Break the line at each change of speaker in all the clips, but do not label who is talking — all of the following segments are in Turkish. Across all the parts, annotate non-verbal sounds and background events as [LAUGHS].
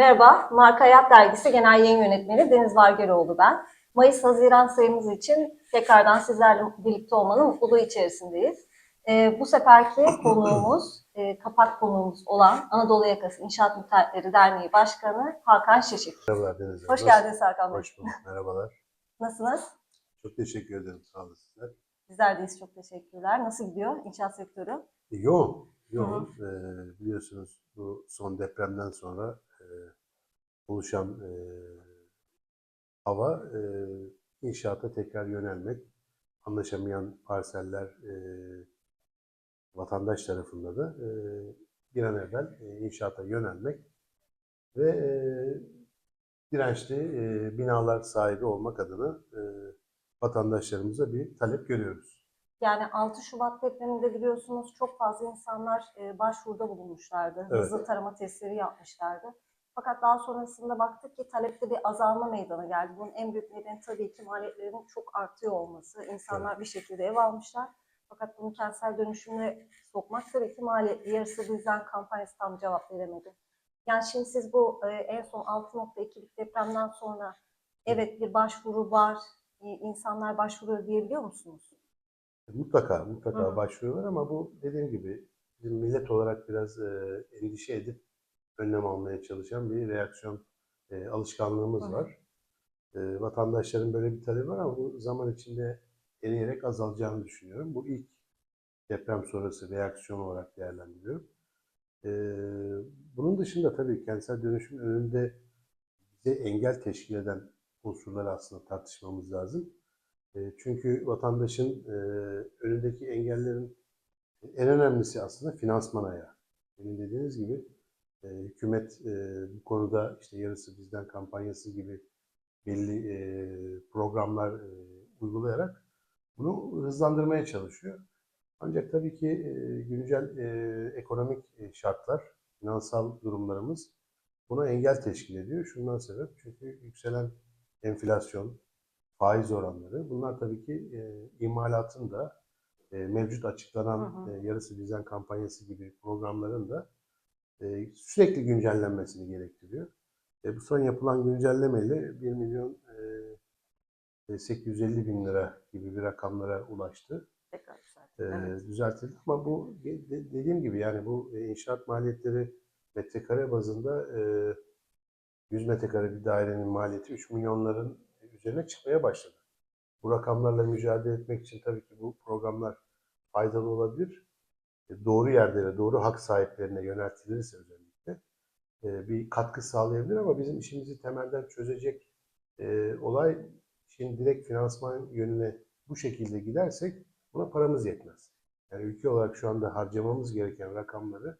Merhaba, Marka Hayat Dergisi Genel Yayın Yönetmeni Deniz Vargeroğlu ben. Mayıs-Haziran sayımız için tekrardan sizlerle birlikte olmanın mutluluğu içerisindeyiz. Ee, bu seferki [LAUGHS] konuğumuz, e, kapak konuğumuz olan Anadolu Yakası İnşaat Müteahhitleri Derneği Başkanı Hakan Şişik.
Merhabalar Deniz
Hoş geldiniz Hakan Bey.
Hoş bulduk. Merhabalar.
Nasılsınız?
Çok teşekkür ederim. Sağ olun sizler.
Bizler deyiz, çok teşekkürler. Nasıl gidiyor inşaat sektörü?
E, yoğun. Yoğun. Ee, biliyorsunuz bu son depremden sonra e, oluşan e, hava e, inşaata tekrar yönelmek, anlaşamayan parseller e, vatandaş tarafında da e, bir an evvel e, inşaata yönelmek ve e, dirençli e, binalar sahibi olmak adına e, vatandaşlarımıza bir talep görüyoruz.
Yani 6 Şubat depreminde biliyorsunuz çok fazla insanlar e, başvuruda bulunmuşlardı.
Evet.
Hızlı tarama testleri yapmışlardı. Fakat daha sonrasında baktık ki talepte bir azalma meydana geldi. Bunun en büyük nedeni tabii ki maliyetlerin çok artıyor olması. İnsanlar bir şekilde ev almışlar. Fakat bunu kentsel dönüşümle sokmak tabii ki maliyetli. Yarısı bu yüzden kampanyası tam cevap veremedi. Yani şimdi siz bu e, en son 6.2'lik depremden sonra evet bir başvuru var, e, insanlar başvuruyor diyebiliyor musunuz?
Mutlaka, mutlaka
hı.
başvuruyorlar ama bu dediğim gibi bizim millet olarak biraz e, endişe edip önlem almaya çalışan bir reaksiyon e, alışkanlığımız var. E, vatandaşların böyle bir talebi var ama bu zaman içinde eriyerek azalacağını düşünüyorum. Bu ilk deprem sonrası reaksiyon olarak değerlendiriyorum. E, bunun dışında tabii kentsel dönüşüm önünde bize engel teşkil eden unsurları aslında tartışmamız lazım. E, Çünkü vatandaşın e, önündeki engellerin en önemlisi aslında finansman ayağı. Benim dediğiniz gibi e, hükümet e, bu konuda işte yarısı bizden kampanyası gibi belli e, programlar e, uygulayarak bunu hızlandırmaya çalışıyor. Ancak tabii ki e, güncel e, ekonomik e, şartlar, finansal durumlarımız buna engel teşkil ediyor. Şundan sebep çünkü yükselen enflasyon, faiz oranları. Bunlar tabii ki e, imalatın da e, mevcut açıklanan
Hı hı.
e, yarısı bizden kampanyası gibi programların da e, sürekli güncellenmesini gerektiriyor. E, bu son yapılan güncellemeyle 1 milyon e, 850 bin lira gibi bir rakamlara ulaştı.
Tekrar
E,
düzeltelim. Evet.
düzeltildi ama bu de- de- dediğim gibi yani bu e, inşaat maliyetleri metrekare bazında e, 100 metrekare bir dairenin maliyeti 3 milyonların üzerine çıkmaya başladı. Bu rakamlarla mücadele etmek için tabii ki bu programlar faydalı olabilir. E, Doğru yerlere, doğru hak sahiplerine yöneltilirse özellikle e, bir katkı sağlayabilir ama bizim işimizi temelden çözecek e, olay şimdi direkt finansman yönüne bu şekilde gidersek buna paramız yetmez. Yani ülke olarak şu anda harcamamız gereken rakamları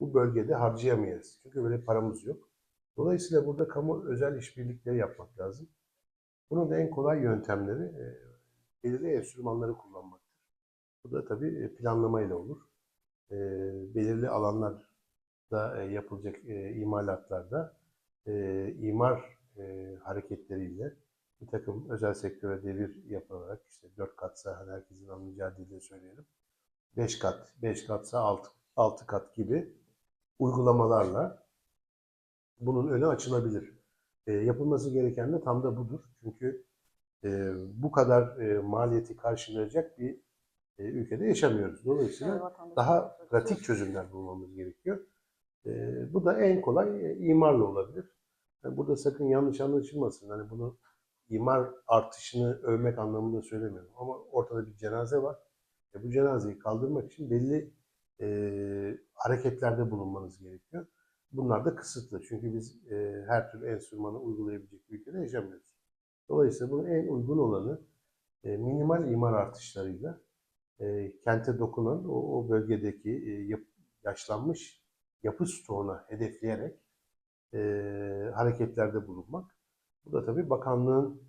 bu bölgede harcayamayız. Çünkü böyle paramız yok. Dolayısıyla burada kamu özel işbirlikleri yapmak lazım. Bunun da en kolay yöntemleri belirli enstrümanları kullanmaktır. Bu da tabii planlamayla olur. E, belirli alanlarda e, yapılacak e, imalatlarda e, imar e, hareketleriyle bir takım özel sektöre devir yapılarak işte 4 katsa hani herkesin anlayacağı dilde söyleyelim. 5 kat, 5 katsa 6, 6 kat gibi uygulamalarla bunun önü açılabilir. E, yapılması gereken de tam da budur. Çünkü e, bu kadar e, maliyeti karşılayacak bir e, ülkede yaşamıyoruz. Dolayısıyla daha pratik çözümler bulmamız gerekiyor. E, bu da en kolay e, imarla olabilir. Yani burada sakın yanlış anlaşılmasın. Hani bunu imar artışını övmek anlamında söylemiyorum. Ama ortada bir cenaze var. E, bu cenazeyi kaldırmak için belli e, hareketlerde bulunmanız gerekiyor. Bunlar da kısıtlı. Çünkü biz e, her türlü enstrümanı uygulayabilecek bir ülkede yaşamıyoruz. Dolayısıyla bunun en uygun olanı e, minimal imar artışlarıyla e, kente dokunan o, o bölgedeki e, yap- yaşlanmış yapı stoğuna hedefleyerek e, hareketlerde bulunmak. Bu da tabii bakanlığın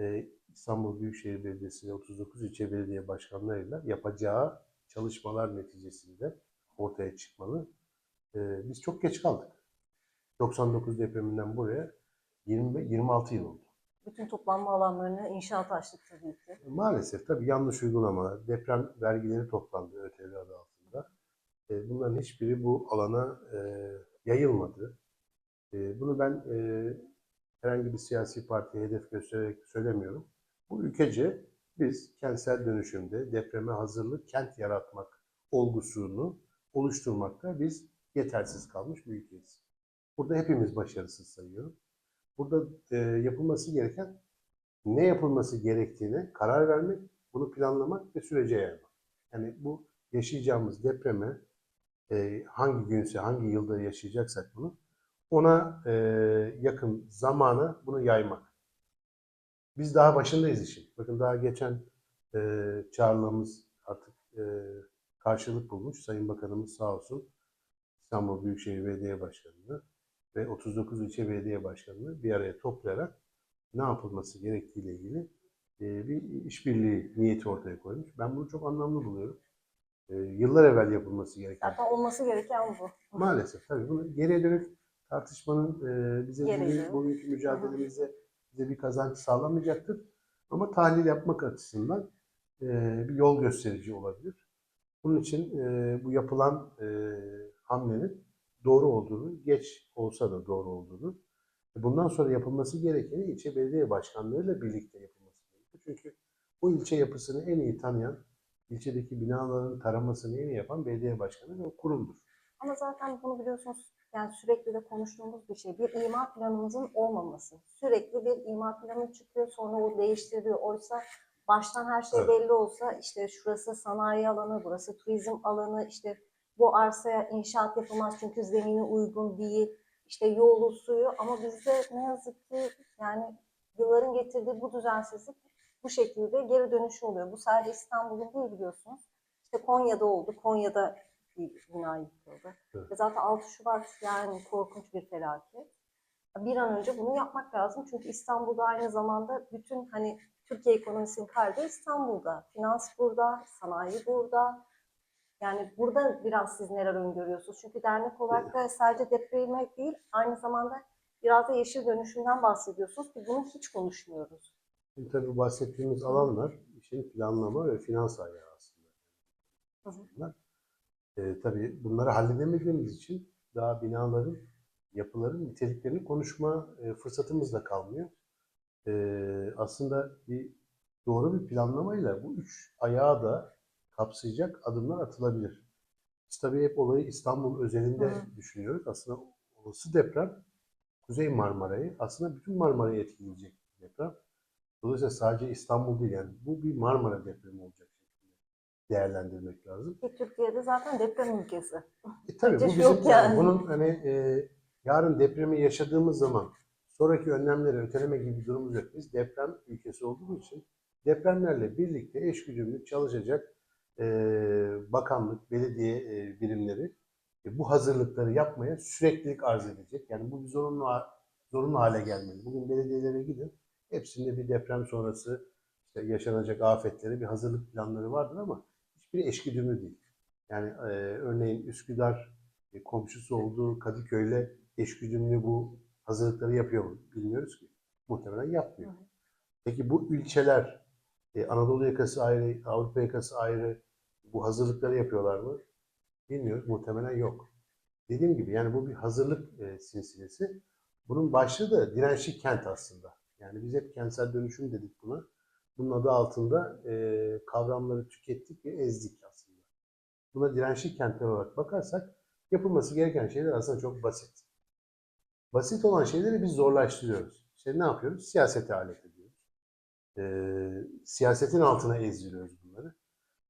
e, İstanbul Büyükşehir Belediyesi ve 39 ilçe belediye başkanlarıyla yapacağı çalışmalar neticesinde ortaya çıkmalı. E, biz çok geç kaldık. 99 depreminden buraya 20, 26 yıl oldu.
Bütün toplanma alanlarını inşaat açtık tabii ki.
Maalesef tabii yanlış uygulama, deprem vergileri toplandı ÖTV adı altında. E, bunların hiçbiri bu alana e, yayılmadı. E, bunu ben e, herhangi bir siyasi partiye hedef göstererek söylemiyorum. Bu ülkece biz kentsel dönüşümde depreme hazırlık, kent yaratmak olgusunu oluşturmakta biz yetersiz kalmış bir ülkeyiz. Burada hepimiz başarısız sayıyorum. Burada e, yapılması gereken ne yapılması gerektiğine karar vermek, bunu planlamak ve sürece yaymak. Yani bu yaşayacağımız depreme e, hangi günse, hangi yılda yaşayacaksak bunu, ona e, yakın zamana bunu yaymak. Biz daha başındayız işin. Bakın daha geçen e, çağrılarımız artık e, karşılık bulmuş. Sayın Bakanımız sağ olsun İstanbul Büyükşehir Belediye Başkanı'nı ve 39 ilçe belediye başkanını bir araya toplayarak ne yapılması gerektiğiyle ilgili e, bir işbirliği niyeti ortaya koymuş. Ben bunu çok anlamlı buluyorum. E, yıllar evvel yapılması gereken.
Zaten olması gereken bu.
Maalesef tabii bunu geriye dönük tartışmanın e, bize bugün, bugünkü mücadelemizde bize bir kazanç sağlamayacaktır. Ama tahlil yapmak açısından bir yol gösterici olabilir. Bunun için bu yapılan hamlenin doğru olduğunu, geç olsa da doğru olduğunu, bundan sonra yapılması gerekeni ilçe belediye başkanlarıyla birlikte yapılması gerekiyor. Çünkü bu ilçe yapısını en iyi tanıyan, ilçedeki binaların taramasını en iyi yapan belediye başkanı ve kurumdur.
Ama zaten bunu biliyorsunuz yani sürekli de konuştuğumuz bir şey. Bir imar planımızın olmaması. Sürekli bir imar planı çıkıyor sonra o değiştiriliyor. Oysa baştan her şey
Evet.
belli olsa işte şurası sanayi alanı, burası turizm alanı, işte bu arsaya inşaat yapılmaz çünkü zemini uygun değil. İşte yolu, suyu ama bizde ne yazık ki yani yılların getirdiği bu düzensizlik bu şekilde geri dönüşü oluyor. Bu sadece İstanbul'un değil biliyorsunuz. İşte Konya'da oldu. Konya'da bir bina yıkıldı.
Evet.
Ve zaten 6 Şubat yani korkunç bir felaket. Bir an önce bunu yapmak lazım. Çünkü İstanbul'da aynı zamanda bütün hani Türkiye ekonomisinin kalbi İstanbul'da. Finans burada, sanayi burada. Yani burada biraz siz neler öngörüyorsunuz? Çünkü dernek olarak da sadece depreme değil, aynı zamanda biraz da yeşil dönüşümden bahsediyorsunuz ki bunu hiç konuşmuyoruz.
Şimdi tabii bahsettiğimiz alanlar işin planlama ve finans ayağı aslında.
Hı hı.
Bunlar. Ee, tabii bunları halledemediğimiz için daha binaların, yapıların niteliklerini konuşma e, fırsatımız da kalmıyor. Ee, aslında bir doğru bir planlamayla bu üç ayağı da kapsayacak adımlar atılabilir. Biz tabii hep olayı İstanbul özelinde
Hı.
düşünüyoruz. Aslında olası deprem Kuzey Marmara'yı, aslında bütün Marmara'yı etkileyecek bir deprem. Dolayısıyla sadece İstanbul değil yani bu bir Marmara depremi olacak şekilde değerlendirmek lazım.
Ki Türkiye'de zaten deprem ülkesi.
E tabii bu
Bence
bizim yani.
yani.
bunun hani e, yarın depremi yaşadığımız zaman sonraki önlemleri öteleme gibi bir durumumuz yok. Biz deprem ülkesi olduğumuz için depremlerle birlikte eşgüdümlü çalışacak e, bakanlık, belediye e, birimleri e, bu hazırlıkları yapmaya süreklilik arz edecek. Yani bu bir zorunlu, zorunlu hale gelmeli. Bugün belediyelere gidin. Hepsinde bir deprem sonrası işte yaşanacak afetlere bir hazırlık planları vardır ama hiçbiri eşgüdümlü değil. Yani e, örneğin Üsküdar e, komşusu olduğu Kadıköy'le eşgüdümlü bu hazırlıkları yapıyor mu? Bilmiyoruz ki. Muhtemelen yapmıyor. Peki bu ilçeler e, Anadolu yakası ayrı, Avrupa yakası ayrı bu hazırlıkları yapıyorlar mı? Bilmiyoruz. Muhtemelen yok. Dediğim gibi yani bu bir hazırlık e, silsilesi. Bunun başlığı da dirençli kent aslında. Yani biz hep kentsel dönüşüm dedik buna. Bunun adı altında e, kavramları tükettik ve ezdik aslında. Buna dirençli kentler olarak bakarsak yapılması gereken şeyler aslında çok basit. Basit olan şeyleri biz zorlaştırıyoruz. İşte ne yapıyoruz? Siyasete alet ediyoruz. E, siyasetin altına ezdiriyoruz bunları.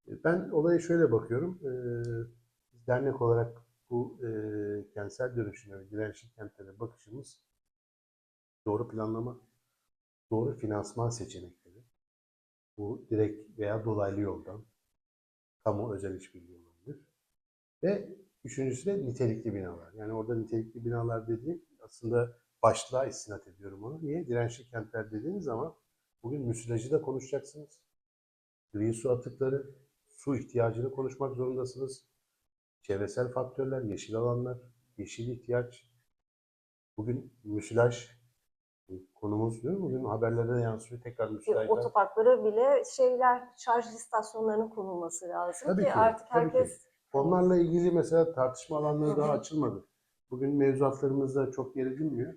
Ben olaya şöyle bakıyorum. E, dernek olarak bu e, kentsel dönüşüme ve dirençli kentlere bakışımız doğru planlama, doğru finansman seçenekleri, bu direkt veya dolaylı yoldan kamu özel işbirliği olabilir. Ve üçüncüsü de nitelikli binalar. Yani orada nitelikli binalar dediğim aslında başlığa istinat ediyorum onu. Niye? Dirençli kentler dediğiniz zaman bugün müsilajı da konuşacaksınız. Gri su atıkları, su ihtiyacını konuşmak zorundasınız. Çevresel faktörler, yeşil alanlar, yeşil ihtiyaç. Bugün müsilaj konumuz diyor. Bugün haberlere de yansıyor. Tekrar
Ki
müsilajlar.
otoparklara bile şeyler, şarj istasyonlarının konulması lazım
Tabii
ki,
ki,
artık
tabii ki.
herkes
Onlarla ilgili mesela tartışma alanları daha açılmadı. Bugün mevzuatlarımızda çok yer edilmiyor.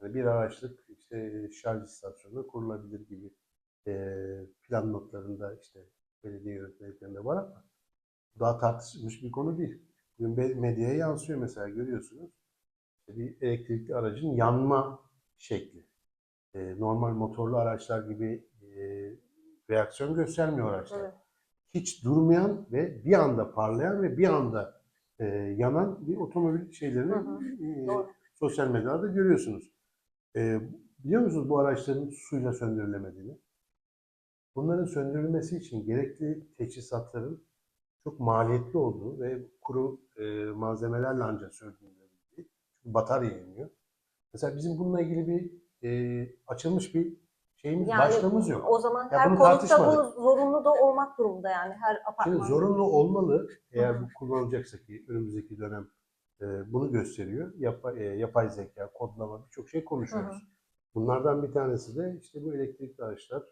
Yani bir araçlık işte şarj istasyonu kurulabilir gibi e, plan notlarında işte belediye yönetmeliklerinde var ama daha tartışılmış bir konu değil. Bugün medyaya yansıyor mesela görüyorsunuz. Bir elektrikli aracın yanma şekli. E, normal motorlu araçlar gibi e, reaksiyon göstermiyor araçlar
Evet.
hiç durmayan ve bir anda parlayan ve bir anda e, yanan bir otomobil şeylerini
Hı hı,
e,
doğru.
sosyal medyada görüyorsunuz. E, biliyor musunuz bu araçların suyla söndürülemediğini? Bunların söndürülmesi için gerekli teçhizatların çok maliyetli olduğu ve kuru e, malzemelerle ancak söndürülebildiği. Çünkü batarya yanıyor. Mesela bizim bununla ilgili bir e, açılmış bir şeyimiz,
Yani
başlığımız yok.
O zaman
Ya
her konutta bu zorunlu da olmak durumunda yani her apartmanda.
Şimdi zorunlu olmalı eğer bu kullanılacaksa ki önümüzdeki dönem e, bunu gösteriyor. Yapay, e, yapay zeka, kodlama birçok şey konuşuyoruz.
Hı hı.
Bunlardan bir tanesi de işte bu elektrikli araçlar,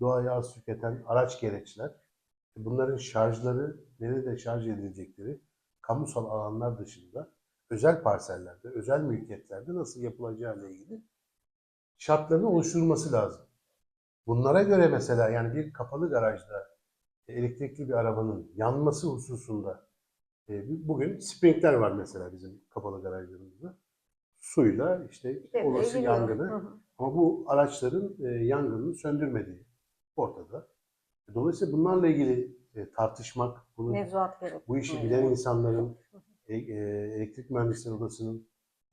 doğaya az tüketen araç gereçler. Bunların şarjları, nerede şarj edilecekleri, kamusal alanlar dışında özel parsellerde, özel mülkiyetlerde nasıl yapılacağı ile ilgili şartların oluşturulması lazım. Bunlara göre mesela yani bir kapalı garajda elektrikli bir arabanın yanması hususunda e, bugün sprinkler var mesela bizim kapalı garajlarımızda. Suyla işte
Devreye
olası yangını
Hı hı.
ama bu araçların e, yangını söndürmediği ortada. Dolayısıyla bunlarla ilgili e, tartışmak, bunu, bu işi bilen insanların, e, e, elektrik mühendisleri odasının,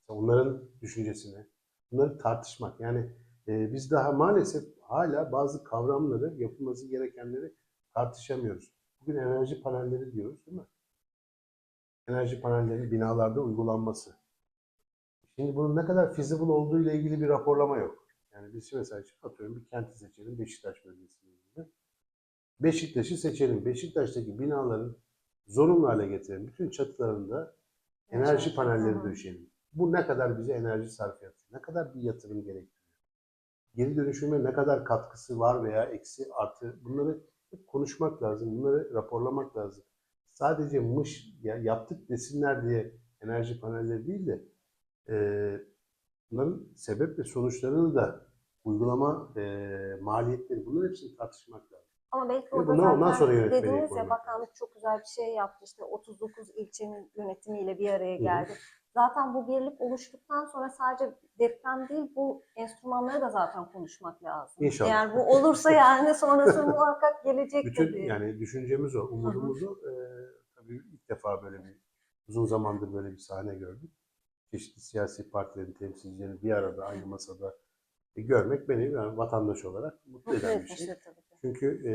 onların düşüncesini, bunları tartışmak. Yani e, biz daha maalesef hala bazı kavramları, yapılması gerekenleri tartışamıyoruz. Bugün enerji panelleri diyoruz değil mi? Enerji panellerinin binalarda uygulanması. Şimdi bunun ne kadar feasible olduğu ile ilgili bir raporlama yok. Yani biz mesela atıyorum bir kenti seçelim Beşiktaş bölgesinde. ilgili. Beşiktaş'ı seçelim. Beşiktaş'taki binaların zorunlu hale getirelim. Bütün çatılarında enerji panelleri
hı.
döşeyelim. Bu ne kadar bize enerji sarfiyatı, ne kadar bir yatırım gerektiriyor? Geri dönüşüme ne kadar katkısı var veya eksi artı bunları hep konuşmak lazım. Bunları raporlamak lazım. Sadece mış ya yaptık desinler diye enerji panelleri değil de e, bunların sebep ve sonuçlarını da uygulama e, maliyetleri bunların hepsini tartışmak lazım.
Ama belki orada
bunlar ondan
zaten
sonra
dediniz ya bakanlık çok güzel bir şey yaptı. İşte 39 ilçenin yönetimiyle bir araya
Hı hı.
geldi. Zaten bu birlik oluştuktan sonra sadece deprem değil bu enstrümanları da zaten konuşmak lazım.
İnşallah.
Eğer bu olursa [LAUGHS] yani sonrası muhakkak gelecek
Bütün
tabii.
yani düşüncemiz o, umudumuz o. E, tabii ilk defa böyle bir uzun zamandır böyle bir sahne gördüm. Çeşitli siyasi partilerin temsilcilerini bir arada aynı masada e, görmek beni yani vatandaş olarak mutlu
Mutlu
eden bir şey.
etmiştir tabii ki.
Çünkü e,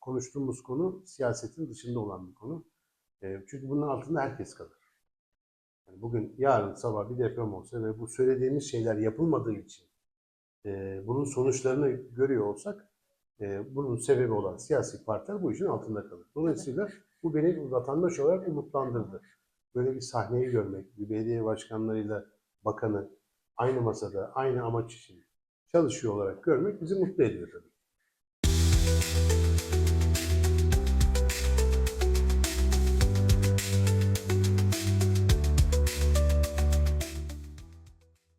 konuştuğumuz konu siyasetin dışında olan bir konu. E, çünkü bunun altında herkes kalır. Yani bugün, yarın sabah bir deprem olsa ve bu söylediğimiz şeyler yapılmadığı için e, bunun sonuçlarını görüyor olsak e, bunun sebebi olan siyasi partiler bu işin altında kalır. Dolayısıyla bu beni vatandaş olarak umutlandırdı. Böyle bir sahneyi görmek, bir belediye başkanlarıyla bakanı aynı masada, aynı amaç için çalışıyor olarak görmek bizi mutlu ediyor tabii.